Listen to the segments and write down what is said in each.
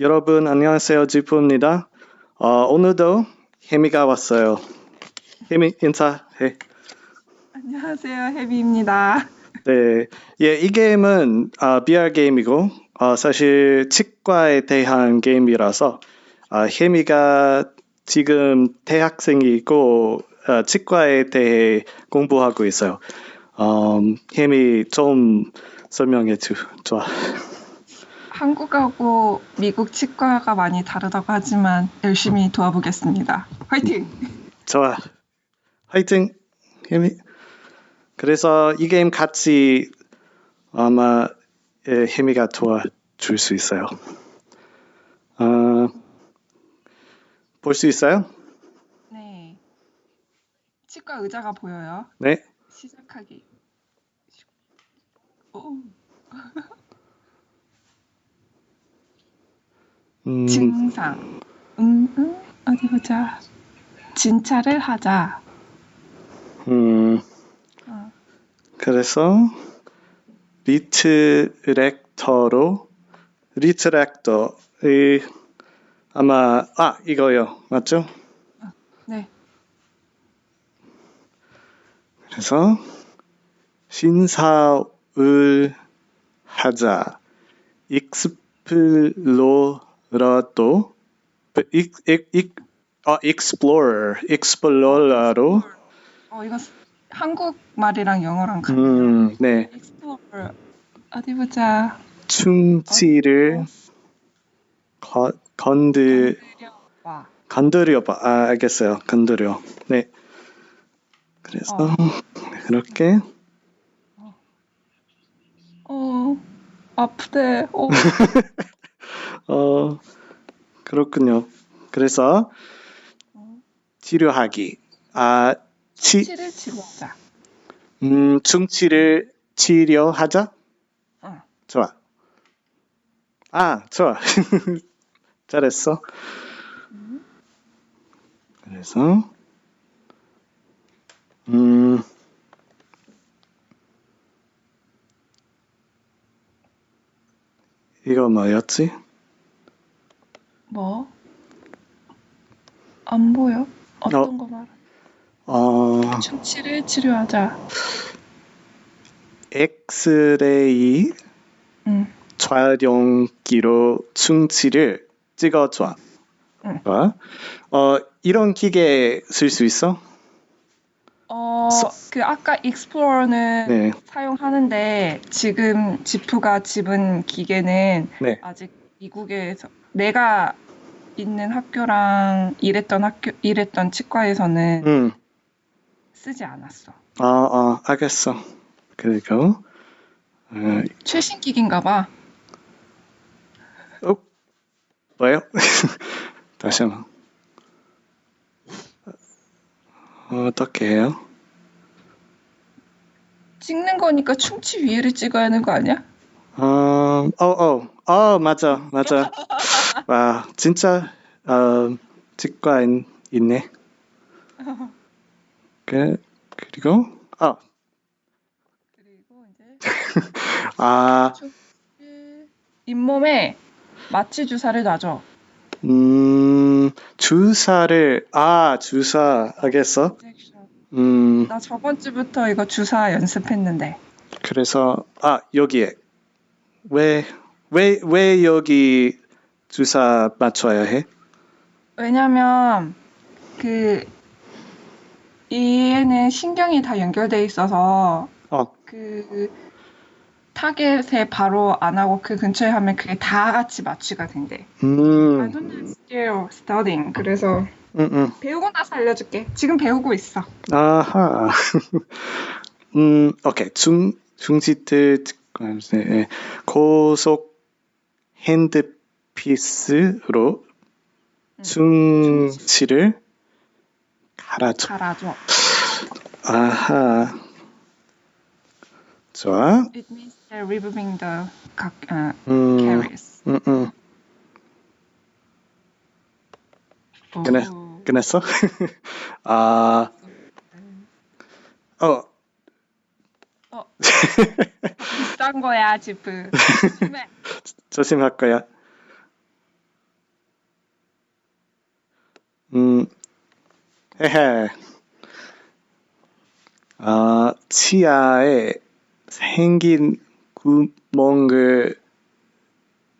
여러분 안녕하세요 지프입니다. 어, 오늘도 혜미가 왔어요. 혜미 인사해. 안녕하세요, 해비입니다. 네, 예, 이 게임은 아, BR 게임이고 어, 사실 치과에 대한 게임이라서 아, 혜미가 지금 대학생이고 어, 치과에 대해 공부하고 있어요. 음, 혜미 좀 설명해 줘. 좋아. 한국하고 미국 치과가 많이 다르다고 하지만 열심히 도와보겠습니다. 화이팅! 좋아. 화이팅, 혜미. 그래서 이 게임 같이 아마 예, 혜미가 도와줄 수 있어요. 어, 볼수 있어요? 네. 치과 의자가 보여요. 네. 시작하기. 오, 음, 증상. 음, 음, 어디 보자. 진찰을 하자. 음, 어, 그래서 리트렉터로 리트렉터 이 아마 아 이거요 맞죠? 네. 그래서 신사을 하자 익스플로 익, 익, 아, explorer explorer로 어, 이거 스- 한국 말이랑 영어랑 같아. 음, 네 Explorer. 어디 보자. 충치를 거, 건드 와. 건드려 봐. 아, 알겠어요. 건드려. 네. 그래서 어. 그렇게 어, 아프대. 어, 어 그렇군요. 그래서 치료하기. 아, 치, 치를 치료하자. 음, 충치를 치료하자. 응. 좋아. 아, 좋아. 잘했어. 그래서 음. 이거 뭐였지? 뭐? 안 보여? 어떤 어. 거 말해? 어, 충치를 치료하자. 엑스레이 응. 촬영기로 충치를 찍어줘. 응. 어, 어, 이런 기계 쓸 수 있어? 어, 그 아까 익스플로러는 네. 사용하는데 지금 지프가 집은 기계는 네. 아직 미국에서 내가 있는 학교랑 일했던 학교 일했던 치과에서는 음. 쓰지 않았어. 아, 아, 알겠어. 그리고 어, 최신 기기인가 봐. 어, 뭐요? 다시 한번. 어, 어떻게 해요? 찍는 거니까 충치 위에를 찍어야 하는 거 아니야? 어, 어, 어, 어, 맞아, 맞아. 와, 진짜 어, 치과인 있네. 그 그리고 아, 그리고 이제 아, 잇몸에 마취 주사를 놔줘. 음, 주사를 아, 주사 알겠어. 음, 나 저번 주부터 이거 주사 연습했는데. 그래서 아 여기에 왜 왜 왜 여기 주사 맞춰야 해? 왜냐면 그 얘는 신경이 다 연결돼 있어서 어, 그 타겟에 바로 안 하고 그 근처에 하면 그게 다 같이 마취가 된대. I 음, don't know still studying. 그래서 음, 음, 배우고 나서 알려줄게. 지금 배우고 있어. 아하, 음, 오케이 중 중지트 예, 고속 핸드 피스로 음, 충치를 갈아줘. 갈아줘. 아하, 좋아. It means they're removing the 각, 어, 음, caries. 음, 음. 오. 끝냈어? 아, 어, 어. 비싼 거야, 지프. 조심해. 조심할 거야. 음, 헤헤. 아, 치아에 생긴 구멍을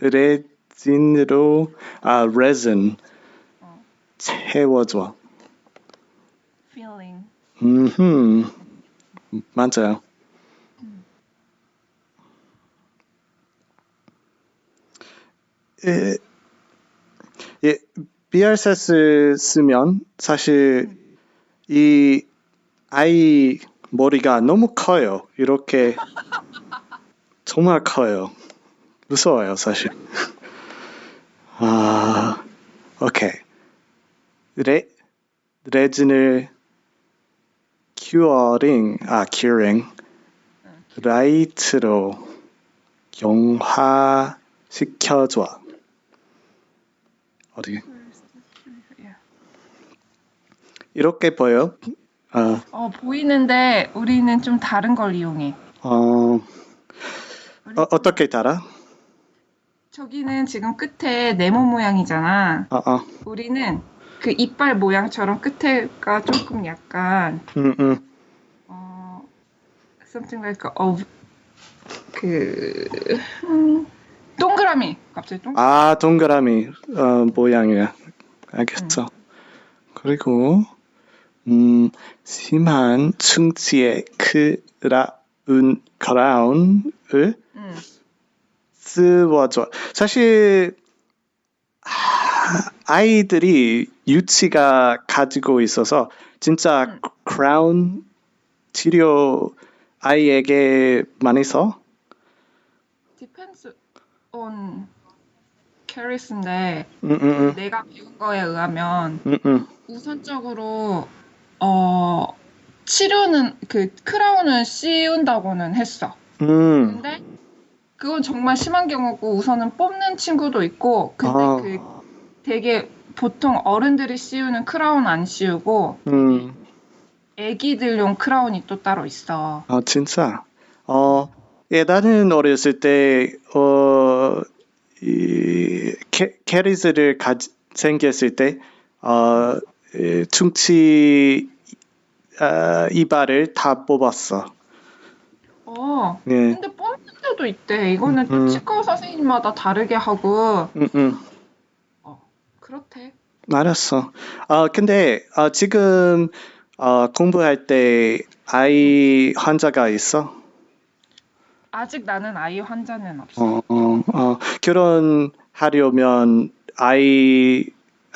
레진으로, 아, 레진 어. 채워줘. feeling. 음, 맞아요. 예, 예, BRSS 쓰면 사실 이 아이 머리가 너무 커요. 이렇게 정말 커요. 무서워요, 사실. 아, 오케이. 레, 레진을 큐어링, 아, 큐링, 라이트로 경화시켜줘. 어디? 이렇게 보여? 아, 어, 보이는데 우리는 좀 다른 걸 이용해. 어, 어, 어떻게 달아? 저기는 지금 끝에 네모 모양이잖아. 어, 어, 우리는 그 이빨 모양처럼 끝에가 조금 약간 음, 음, 어 something like of 그 음, 동그라미 갑자기 동 아, 동그라미 어, 모양이야. 알겠어. 그리고 음, 심한 충치의 크라운 크라운을 음. 쓰워줘. 사실 아, 아이들이 유치가 가지고 있어서 진짜 음. 크라운 치료 아이에게 많이 써? depends on case인데 음, 음, 음, 내가 배운 거에 의하면 음, 음. 우선적으로 어 치료는 그 크라운은 씌운다고는 했어. 음. 근데 그건 정말 심한 경우고 우선은 뽑는 친구도 있고 근데 아. 그 되게 보통 어른들이 씌우는 크라운 안 씌우고 음. 애기들용 크라운이 또 따로 있어. 아, 진짜? 어, 예, 나는 어렸을 때, 어, 이, 캐, 캐리스를 가, 생겼을 때, 어, 이, 충치, 아, 이발을 다 뽑았어. 어. 예, 근데 뽑는 데도 있대. 이거는 또 음. 치과 선생님마다 다르게 하고 음, 음. 그렇대. 알았어. 아, 근데, 아, 지금, 어, 공부할 때 아이 환자가 있어? 아직 나는 아이 환자는 없어. 어, 어, 어, 결혼하려면 아이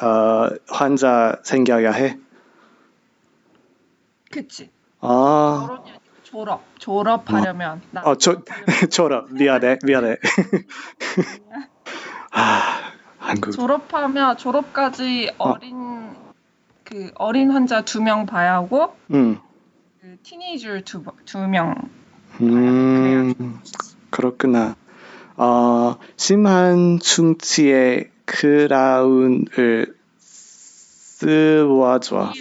어, 환자 생겨야 해. 그치. 아, 결혼이 아니고 졸업. 졸업하려면 나 어, 저, 졸업. 미안해, 미안해. 아, 한국. 졸업하면 졸업까지 어. 어린 그 어린 환자 두 명 봐야 하고 음, 그 티네이저 두두 명. 음, 그렇구나. 어, 심한 충치의 크라운을 쓰워줘.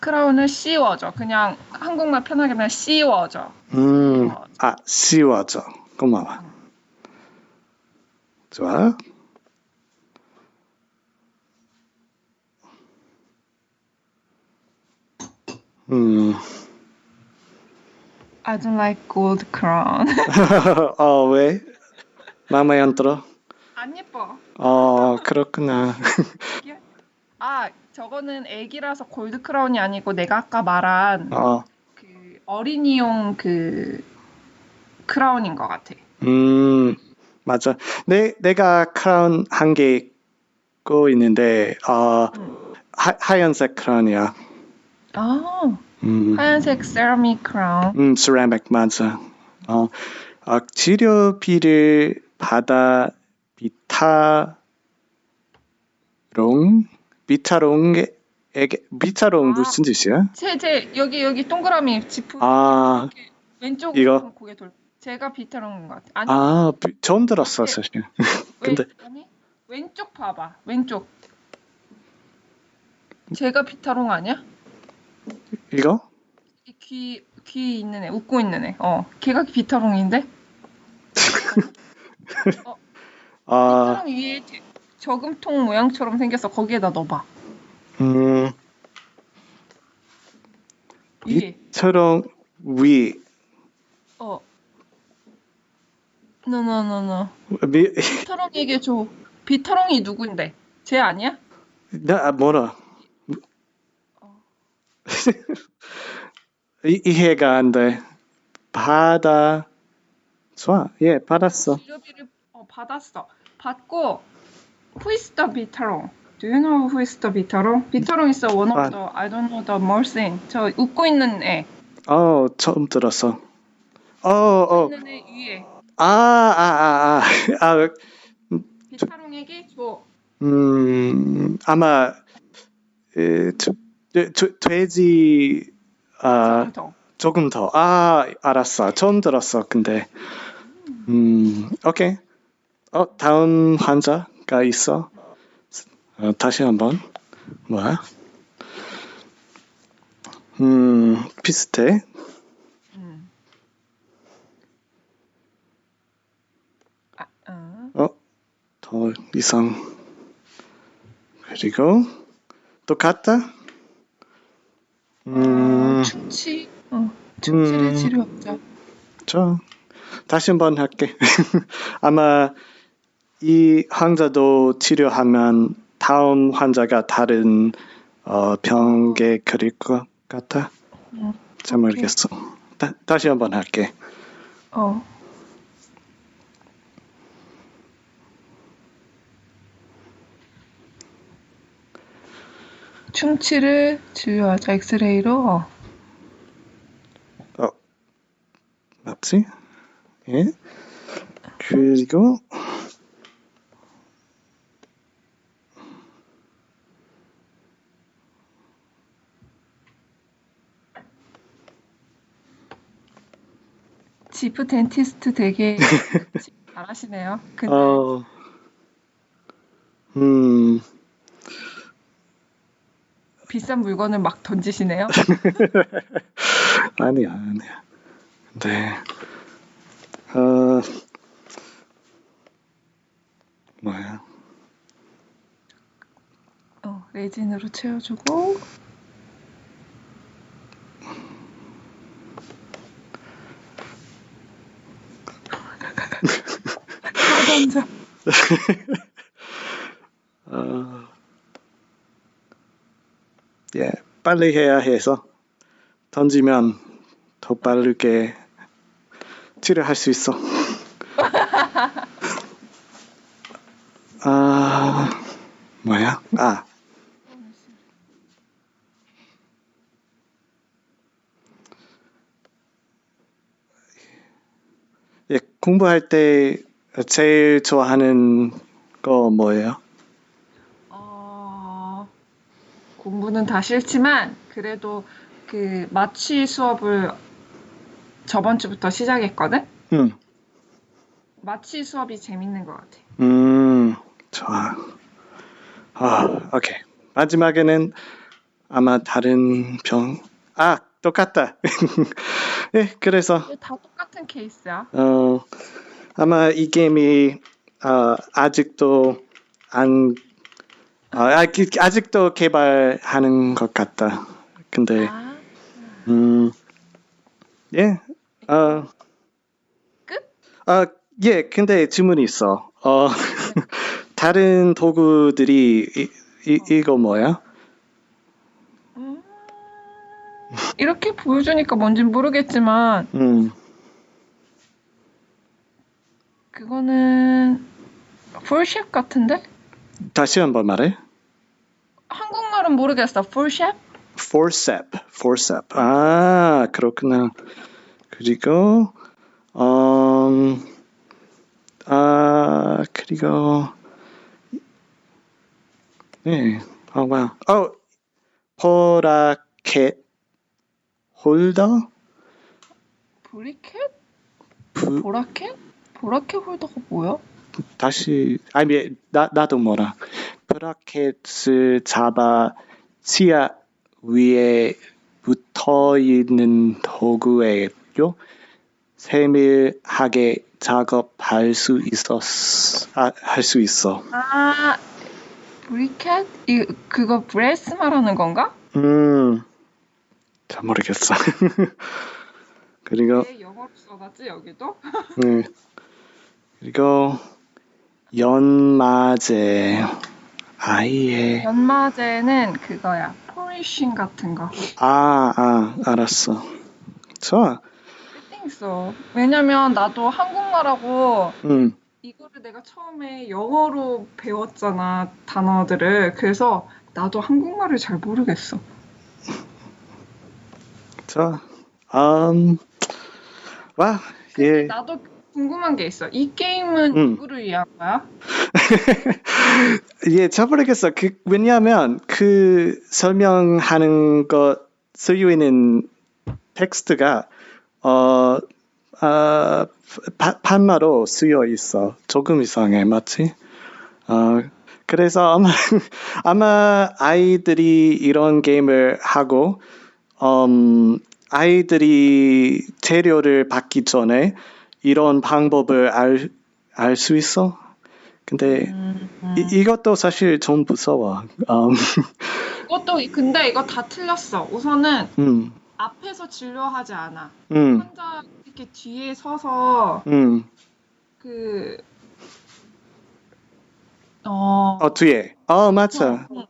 크라운을 씌워줘. 그냥 한국말 편하게 하면 씌워줘. 음, 아, 씌워줘. 고마워. 좋아. 음, I don't like gold crown. 어, 왜? 마음에 안 들어? 안 예뻐. 어, 그렇구나. 아, 저거는 애기라서 골드 크라운이 아니고 내가 아까 말한 어, 그 어린이용 그 크라운인 것 같아. 음, 맞아. 내, 내가 크라운 한개 있고 있는데, 어, 하, 하얀색 크라운이야. 아, 음. 하얀색 세라믹 크라운. 음, 세라믹 맞아. 어, 어, 치료비를 받아 비 타롱 비타롱에게 비타롱 아. 무슨 뜻이야? 제, 제 여기 여기 동그라미 지프 아, 왼쪽으로 이거? 고개 돌. 제가 비타롱인 것 같아. 아니, 아, 비- 처음 들었어 네. 사실. 왼, 근데- 아니 왼쪽 봐봐. 왼쪽. 제가 비타롱 아니야? 이거? 이 귀, 귀 있는 애, 웃고 있는 애. 어, 걔가 비타롱인데? 아, 위에 제- 저금통 모양처럼 생겼어. 거기에다 넣어봐. 음, 위에. 비트롱 위. 어. 노노노노. 미, 비터롱에게 줘. 비터롱이 누군데? 쟤 아니야? 나, 아, 뭐라? 어. 이, 이해가 안 돼. 받아. 좋아. 예, 받았어. 진료비를 어, 받았어. 받고 Who is the 비터롱? Do you know who is the 비터롱? 비터롱 is one of 아. the I don't know the more thing. 저 웃고 있는 애. 어, 처음 들었어. 어, 어. 있는 애 위에. 아, 아, 아, 아. 아, 비터롱에게 줘. 음, 아마, 에, 저, 저, 돼지, 아. 조금 더. 아, 알았어. 처음 들었어. 근데, 음, 오케이. 어, 다음 환자가 있어. 어, 다시 한번. 뭐야? 음, 비슷해. 음. 아, 어. 어, 더 이상. 그리고, 똑같다? 음, 충치. 어. 충치를 음. 치료하자. 저, 다시 한번 할게. 아마, 이 환자도 치료하면 다음 환자가 다른 어, 병에 그릴 것 같아. 음, 잘 모르겠어. 다, 다시 한번 할게. 어. 충치를 치료하자. 엑스레이로. 어. 맞지? 예. 그리고 지프 덴티스트 되게 잘하시네요. 근데 어, 음, 비싼 물건을 막 던지시네요. 아니야, 아니야. 네. 어, 뭐야? 어, 레진으로 채워주고 다 던져. 어, 예, 빨리 해야 해서 던지면 더 빠르게 치료할 수 있어. 아, 뭐야? 아, 예, 공부할 때 제일 좋아하는 거 뭐예요? 어, 공부는 다 싫지만 그래도 그 마취 수업을 저번 주부터 시작했거든. 음, 마취 수업이 재밌는 것 같아. 음, 좋아. 아, 오케이. 마지막에는 아마 다른 병. 아, 똑같다. 예, 그래서 다 똑같은 케이스야. 어, 아마 이 게임이 어, 아직도 안 어, 아, 기- 아직도 개발하는 것 같다. 근데 아, 음, 예, 어, 끝? 아, 예, 근데 질문이 있어. 어, 다른 도구들이 이, 이, 이거 뭐야? 음, 이렇게 보여주니까 뭔진 모르겠지만 음, 그거는 풀샵 같은데? 다시 한번 말해. 한국말은 모르겠어. 풀샵? forcep, forcep. 아, 그렇구나. 그리고, 음, 아, 그리고, 네, 아, 와우. 어, 포라켓 홀더? 브리켓? 부, 보라켓? 보라켓 홀더가 뭐야? 다시, 아니, 나, 나도 뭐라. 브라켓을 잡아 치아 위에 붙어 있는 도구예요. 세밀하게 작업할 수 있었, 아, 할수 있어. 아, 브리켓? 이 그거 브레스 말하는 건가? 음, 잘 모르겠어. 그리고 왜 영어로 써놨지 여기도? 네. 그리고 연마제 아이의 연마제는 그거야. 포리싱 같은 거. 아, 아, 알았어. 좋아. 있어. 왜냐면 나도 한국말하고 음, 이거를 내가 처음에 영어로 배웠잖아 단어들을. 그래서 나도 한국말을 잘 모르겠어. 좋아. 음, 와, 예. 나도 궁금한 게 있어. 이 게임은 음. 누구를 위한 거야? 예, 잘 모르겠어. 그, 왜냐하면 그 설명하는 것 쓰여 있는 텍스트가 어, 아, 파- 판마로 쓰여 있어. 조금 이상해, 맞지? 어, 그래서 아마 아마 아이들이 이런 게임을 하고 음, 아이들이 재료를 받기 전에 이런 방법을 알 알 수 있어. 근데 음, 음. 이, 이것도 사실 좀 무서워. 음, 이것도 근데 이거 다 틀렸어. 우선은 음, 앞에서 진료하지 않아. 음, 환자 이렇게 뒤에 서서 음. 그 어, 어, 뒤에. 어, 맞아. 보통,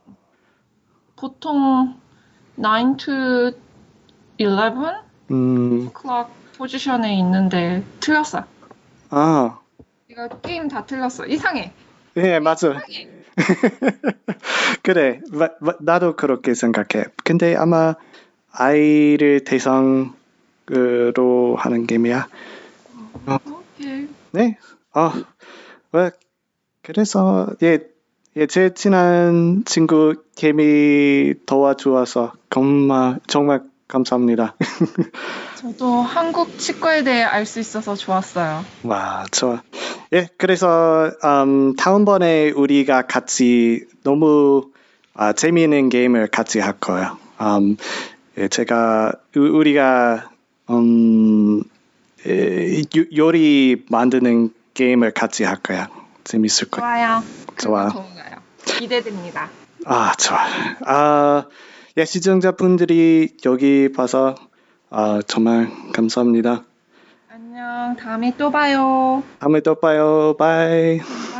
보통 9 to 11 음, 클락 포지션에 있는데 틀렸어. 아, 이거 게임 다 틀렸어. 이상해. 예, 맞아. 이상해. 그래. 마- 마- 나도 그렇게 생각해. 근데 아마 아이를 대상으로 하는 게임이야. 오케이. 네. 어, 왜, 그래서, 예, 예, 제 친한 친구 개미 도와주어서 정말, 정말 감사합니다. 저도 한국 치과에 대해 알 수 있어서 좋았어요. 와, 좋아. 예, 그래서 음, 다음번에 우리가 같이 너무 아, 재미있는 게임을 같이 할 거예요. 음, 예, 제가 우- 우리가 음, 예, 요- 요리 만드는 게임을 같이 할 거야. 재밌을 거야. 좋아요. 좋아. 좋아요. 기대됩니다. 아, 좋아. 아, 예, 시청자분들이 여기 봐서 아, 정말 감사합니다. 안녕. 다음에 또 봐요. 다음에 또 봐요. 바이. 바이.